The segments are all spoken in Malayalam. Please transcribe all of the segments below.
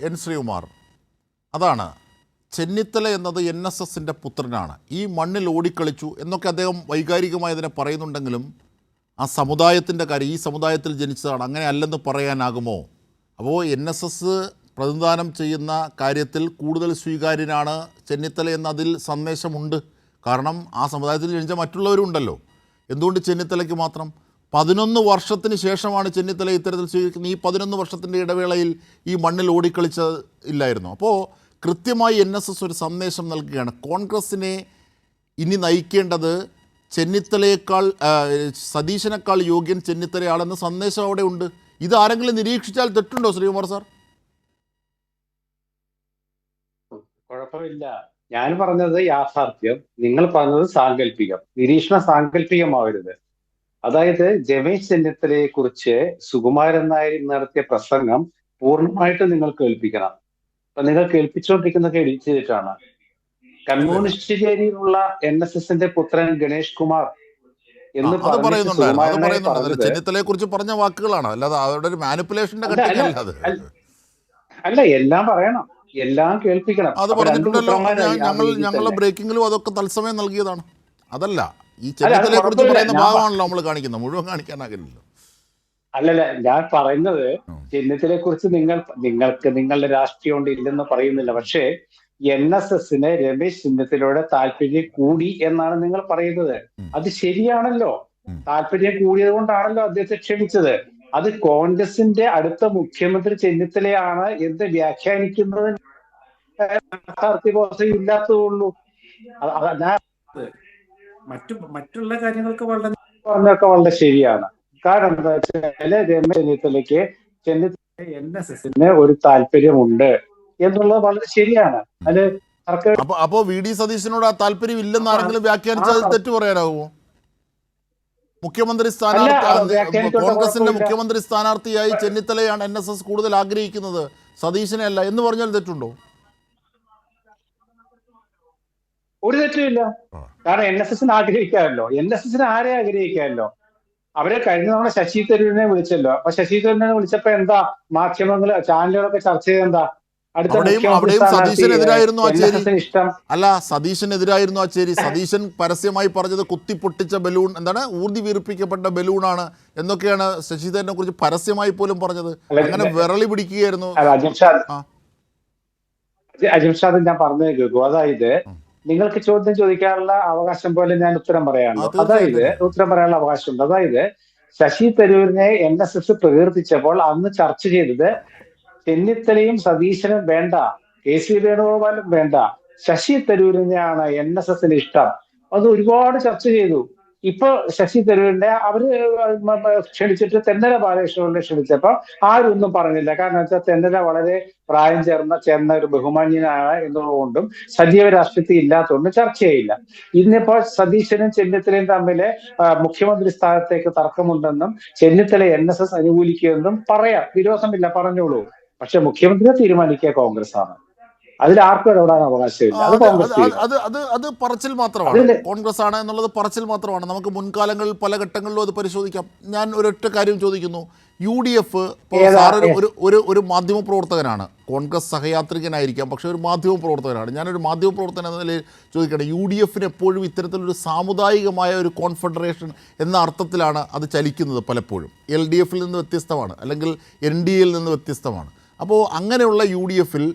എൻ ശ്രീകുമാർ. അതാണ്. ചെന്നിത്തല എന്നത് എൻ എസ് എസിന്റെ പുത്രനാണ്. ഈ മണ്ണിൽ ഓടിക്കളിച്ചു എന്നൊക്കെ അദ്ദേഹം വൈകാരികമായി അതിനെ പറയുന്നുണ്ടെങ്കിലും ആ സമുദായത്തിന്റെ കാര്യം ഈ സമുദായത്തിൽ ജനിച്ചതാണ്. അങ്ങനെ അല്ലെന്ന് പറയാനാകുമോ? അപ്പോൾ എൻ എസ് എസ് പ്രതിനിധാനം ചെയ്യുന്ന കാര്യത്തിൽ കൂടുതൽ സ്വീകാര്യനാണ് ചെന്നിത്തല എന്നതിൽ സന്ദേശമുണ്ട്. കാരണം ആ സമുദായത്തിൽ ജനിച്ച മറ്റുള്ളവരുണ്ടല്ലോ. എന്തുകൊണ്ട് ചെന്നിത്തലയ്ക്ക് മാത്രം? പതിനൊന്ന് വർഷത്തിന് ശേഷമാണ് ചെന്നിത്തല ഇത്തരത്തിൽ സ്വീകരിക്കുന്നത്. ഈ പതിനൊന്ന് വർഷത്തിന്റെ ഇടവേളയിൽ ഈ മണ്ണിൽ ഓടിക്കളിച്ച ഇല്ലായിരുന്നു. അപ്പോൾ കൃത്യമായി എൻ എസ് എസ് ഒരു സന്ദേശം നൽകുകയാണ്. കോൺഗ്രസിനെ ഇനി നയിക്കേണ്ടത് ചെന്നിത്തലയേക്കാൾ സതീശനേക്കാൾ യോഗ്യൻ ചെന്നിത്തലയാണെന്ന സന്ദേശം അവിടെ ഉണ്ട്. ഇത് ആരെങ്കിലും നിരീക്ഷിച്ചാൽ തെറ്റുണ്ടോ ശ്രീകുമാർ സാർ? കുഴപ്പമില്ല. ഞാൻ പറഞ്ഞത് യാഥാർത്ഥ്യം. നിങ്ങൾ പറഞ്ഞത് സാങ്കല്പികം. നിരീക്ഷണം സാങ്കല്പികമാവരുത്. അതായത് രമേശ് ചെന്നിത്തലയെ കുറിച്ച് സുകുമാരൻ നായർ നടത്തിയ പ്രസംഗം പൂർണമായിട്ട് നിങ്ങൾ കേൾപ്പിക്കണം. അപ്പൊ നിങ്ങൾ കേൾപ്പിച്ചുകൊണ്ടിരിക്കുന്ന എഡിറ്റ് ചെയ്തിട്ടാണ്. കമ്മ്യൂണിസ്റ്റ് ചേരിയിലുള്ള എൻ എസ് എസിന്റെ പുത്രൻ ഗണേഷ് കുമാർ എന്ന് പറയുന്നുണ്ടായിരുന്നു ചെന്നിത്തലയെ കുറിച്ച് പറഞ്ഞ വാക്കുകളാണ്. അല്ലാതെ അവരുടെ ഒരു മാനിപ്പുലേഷന്റെ അല്ല, എല്ലാം പറയണം. എല്ലാം കേൾപ്പിക്കണം. അത് പറഞ്ഞിട്ടുണ്ടല്ലോ. ഞങ്ങൾ ഞങ്ങളുടെ ബ്രേക്കിംഗിലും ബ്രേക്കിങ്ങിലും അതൊക്കെ തത്സമയം നൽകിയതാണ്. അതല്ല. ഈ ചെന്നിത്തലയെ കുറിച്ച് പറയുന്ന ഭാഗമാണല്ലോ നമ്മൾ കാണിക്കുന്നത്. മുഴുവൻ കാണിക്കാനാകില്ലല്ലോ അല്ലല്ല ഞാൻ പറയുന്നത് ചിഹ്നത്തിനെ കുറിച്ച് നിങ്ങൾ നിങ്ങൾക്ക് നിങ്ങളുടെ രാഷ്ട്രീയം കൊണ്ട് ഇല്ലെന്ന് പറയുന്നില്ല. പക്ഷേ എൻ എസ് എസിന് രമേശ് ചിഹ്നത്തിലൂടെ താല്പര്യം കൂടി എന്നാണ് നിങ്ങൾ പറയുന്നത്. അത് ശരിയാണല്ലോ. താല്പര്യം കൂടിയത് കൊണ്ടാണല്ലോ അദ്ദേഹത്തെ ക്ഷണിച്ചത്. അത് കോൺഗ്രസിന്റെ അടുത്ത മുഖ്യമന്ത്രി ചെന്നിത്തലയാണ് എന്ന് വ്യാഖ്യാനിക്കുന്നതിന് ഇല്ലാത്തതുള്ളൂ ഞാൻ മറ്റു മറ്റുള്ള കാര്യങ്ങൾക്ക് വളരെ പറഞ്ഞൊക്കെ വളരെ ശരിയാണ്. കാരണം എന്താ വെച്ചാൽ രമേശ് ചെന്നിത്തലയ്ക്ക് ചെന്നിത്തല എൻ എസ് എസിന് ഒരു താല്പര്യമുണ്ട് എന്നുള്ളത് വളരെ ശരിയാണ്. അത് സർക്കാർ അപ്പൊ അപ്പോ വി ഡി സതീശനോട് ആ താല്പര്യം ഇല്ലെന്ന് ആരെങ്കിലും വ്യാഖ്യാനിച്ചാൽ തെറ്റു പറയാനാവുമോ മുഖ്യമന്ത്രി സ്ഥാനാർത്ഥി കോൺഗ്രസിന്റെ മുഖ്യമന്ത്രി സ്ഥാനാർത്ഥിയായി ചെന്നിത്തലയാണ് എൻ എസ് എസ് കൂടുതൽ ആഗ്രഹിക്കുന്നത്. സതീശനെ അല്ല എന്ന് പറഞ്ഞാൽ തെറ്റുണ്ടോ? ഒരു തെറ്റുമില്ല. കാരണം എൻ എസ് എസിന് ആഗ്രഹിക്കാമല്ലോ. എൻ എസ് എസിന് ആരെ ആഗ്രഹിക്കാമല്ലോ? അവരെ കഴിഞ്ഞ തവണ ശശി തരൂരിനെ വിളിച്ചല്ലോ. അപ്പൊ ശശി തരൂരിനെ വിളിച്ചപ്പോ എന്താ? മാധ്യമങ്ങൾ ചാനലുകളൊക്കെ ചർച്ച ചെയ്തെന്താ എന്താ. ഇഷ്ടം. അല്ല സതീശനെതിരായിരുന്നു ആ ചേരി. സതീശൻ പരസ്യമായി പറഞ്ഞത് കുത്തിപ്പൊട്ടിച്ച ബലൂൺ എന്താണ്? ഊർതി വീർപ്പിക്കപ്പെട്ട ബലൂണാണ് എന്നൊക്കെയാണ് ശശിധരനെ കുറിച്ച് പരസ്യമായി പോലും പറഞ്ഞത്. അങ്ങനെ വിരളി പിടിക്കുകയായിരുന്നു. അജിം അജിംഷാദ് ഞാൻ പറഞ്ഞു കേൾക്കൂ. അതായത്. നിങ്ങൾക്ക് ചോദ്യം ചോദിക്കാനുള്ള അവകാശം പോലെ ഞാൻ ഉത്തരം പറയാണ് അതായത് ഉത്തരം പറയാനുള്ള അവകാശമുണ്ട്. അതായത് ശശി തരൂരിനെ എൻ എസ് എസ് പ്രകീർത്തിച്ചപ്പോൾ അന്ന് ചർച്ച ചെയ്തത് ചെന്നിത്തലയും സതീശനും വേണ്ട കെ സി വേണുഗോപാലും വേണ്ട ശശി തരൂരിനെയാണ് എൻ എസ് എസിന് ഇഷ്ടം. അത് ഒരുപാട് ചർച്ച ചെയ്തു. ഇപ്പൊ ശശി തരൂരിന്റെ അവർ ക്ഷണിച്ചിട്ട് തെന്നല ബാലകൃഷ്ണനെ ക്ഷണിച്ചപ്പോ ആരൊന്നും പറഞ്ഞില്ല. കാരണം വെച്ചാൽ തെന്നല വളരെ പ്രായം ചേർന്ന ചേർന്ന ഒരു ബഹുമാന്യനാണ് എന്നുള്ളതുകൊണ്ടും സജീവ രാഷ്ട്രീയത്തിൽ ഇല്ലാത്തതുകൊണ്ടും ചർച്ചയില്ല ഇന്നിപ്പോ സതീശനും ചെന്നിത്തലയും തമ്മിൽ മുഖ്യമന്ത്രി സ്ഥാനത്തേക്ക് തർക്കമുണ്ടെന്നും ചെന്നിത്തല എൻ എസ് എസ് അനുകൂലിക്കുമെന്നും പറയാം. വിരോധമില്ല പറഞ്ഞോളൂ. പക്ഷെ മുഖ്യമന്ത്രിയെ തീരുമാനിക്കുക കോൺഗ്രസ് ആണ് അതിൽ ആർക്കും ഇടപെടാൻ അവകാശമില്ല. അത് കോൺഗ്രസ് അത് അത് അത് പറച്ചിൽ മാത്രമാണ്. കോൺഗ്രസ് ആണ് എന്നുള്ളത് പറച്ചിൽ മാത്രമാണ്. നമുക്ക് മുൻകാലങ്ങളിൽ പല ഘട്ടങ്ങളിലും അത് പരിശോധിക്കാം. ഞാൻ ഒരൊറ്റ കാര്യം ചോദിക്കുന്നു. യു ഡി എഫ് ഒരു ഒരു ഒരു മാധ്യമ പ്രവർത്തകനാണ് കോൺഗ്രസ് സഹയാത്രികനായിരിക്കാം. പക്ഷെ ഒരു മാധ്യമ പ്രവർത്തകനാണ് ഞാനൊരു മാധ്യമ പ്രവർത്തകൻ എന്ന നിലയിൽ ചോദിക്കട്ടെ യു ഡി എഫിന് എപ്പോഴും ഇത്തരത്തിലൊരു സാമുദായികമായ ഒരു കോൺഫെഡറേഷൻ എന്ന അർത്ഥത്തിലാണ് അത് ചലിക്കുന്നത് പലപ്പോഴും. എൽ ഡി എഫിൽ നിന്ന് വ്യത്യസ്തമാണ്. അല്ലെങ്കിൽ എൻ ഡി എയിൽ നിന്ന് വ്യത്യസ്തമാണ്. അപ്പോൾ അങ്ങനെയുള്ള യു ഡി എഫിൽ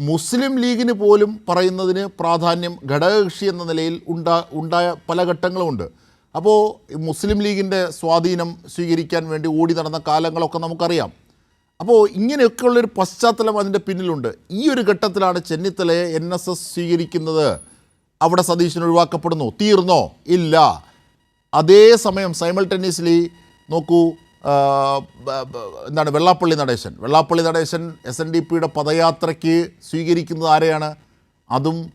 മുസ്ലിം ലീഗിന് പോലും പറയുന്നതിന് പ്രാധാന്യം ഘടകകക്ഷി എന്ന നിലയിൽ ഉണ്ടാ ഉണ്ടായ പല ഘട്ടങ്ങളുമുണ്ട്. അപ്പോൾ മുസ്ലിം ലീഗിന്റെ സ്വാധീനം സ്വീകരിക്കാൻ വേണ്ടി ഓടി നടന്ന കാലങ്ങളൊക്കെ നമുക്കറിയാം. അപ്പോൾ ഇങ്ങനെയൊക്കെയുള്ളൊരു പശ്ചാത്തലം അതിന്റെ പിന്നിലുണ്ട്. ഈ ഒരു ഘട്ടത്തിലാണ് ചെന്നിത്തലയെ എൻ എസ് എസ് സ്വീകരിക്കുന്നത്. അവിടെ സതീശൻ ഒഴിവാക്കപ്പെടുന്നു. തീർന്നോ? ഇല്ല. അതേസമയം സൈമൾട്ടനീസ്ലി നോക്കൂ എന്താണ് Vellappally Natesan. Vellappally Natesan S N D പിയുടെ പദയാത്രയ്ക്ക് സ്വീകരിക്കുന്നത് ആരെയാണ്? അതും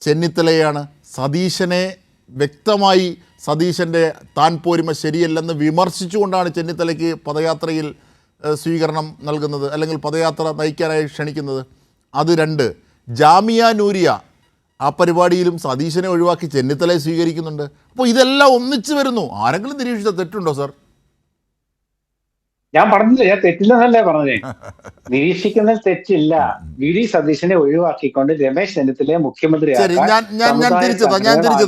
ചെന്നിത്തലയാണ്. സതീശനെ വ്യക്തമായി സതീശന്റെ താൻ പോരുമ ശരിയല്ലെന്ന് വിമർശിച്ചുകൊണ്ടാണ് ചെന്നിത്തലയ്ക്ക് പദയാത്രയിൽ സ്വീകരണം നൽകുന്നത് അല്ലെങ്കിൽ പദയാത്ര നയിക്കാനായി ക്ഷണിക്കുന്നത്. അത് രണ്ട്. ജാമിയ നൂരിയ ആ പരിപാടിയിലും സതീശനെ ഒഴിവാക്കി ചെന്നിത്തലയെ സ്വീകരിക്കുന്നുണ്ട്. അപ്പോൾ ഇതെല്ലാം ഒന്നിച്ചു വരുന്നു. ആരെങ്കിലും നിരീക്ഷിച്ച തെറ്റുണ്ടോ സാർ? ഞാൻ പറഞ്ഞില്ല ഞാൻ തെറ്റില്ലെന്നല്ലേ പറഞ്ഞേ. നിരീക്ഷിക്കുന്നതിൽ തെറ്റില്ല. വി. ഡി. സതീശനെ ഒഴിവാക്കിക്കൊണ്ട് രമേശ് ചെന്നിത്തലയെ മുഖ്യമന്ത്രി ഞാൻ ഞാൻ തിരിച്ചതാ തിരിച്ചതാ.